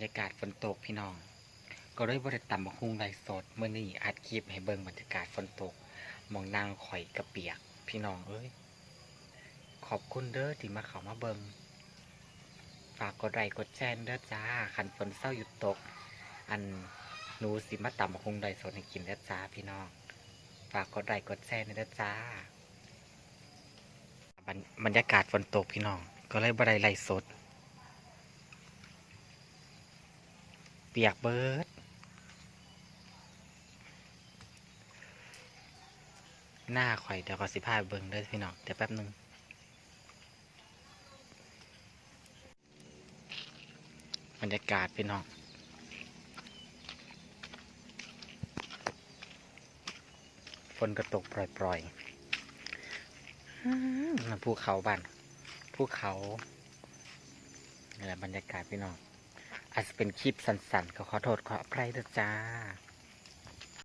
รยากาศฝนตกพี่น้อง ก็เลยบริต่ำบักฮุงไรสดเมื่อนี้อัดคลิปให้เบิ่งบรรยากาศฝนตกมองนางข่อยกระเปียก พี่น้องเอ้ยขอบคุณเด้อที่มาเข้ามาเบิ่งฝากกดไลค์กดแชร์เด้อจ้าขันฝนเศร้าหยุดตก อันหนูสิมาต่ำบักฮุงไรสดให้กินเด้อจ้าพี่น้อง ฝากกดไลค์กดแชร์เด้อจ้าบรรยากาศฝนตกพี่น้อง ก็เลยบ่ได้ไลสด เปียกเบิดหน้าข่อยเดี๋ยวขอสิพาเบิ่งเด้อพี่น้องเดี๋ยวแป๊บหนึงบรรยากาศพี่น้องฝนก็ตกปล่อยๆภูเขาบ้านภูเขานี่แหละบรรยากาศพี่น้อง อาจจะเป็นคลิปสั้นๆก็ขอโทษขออภัยด้วยจ้า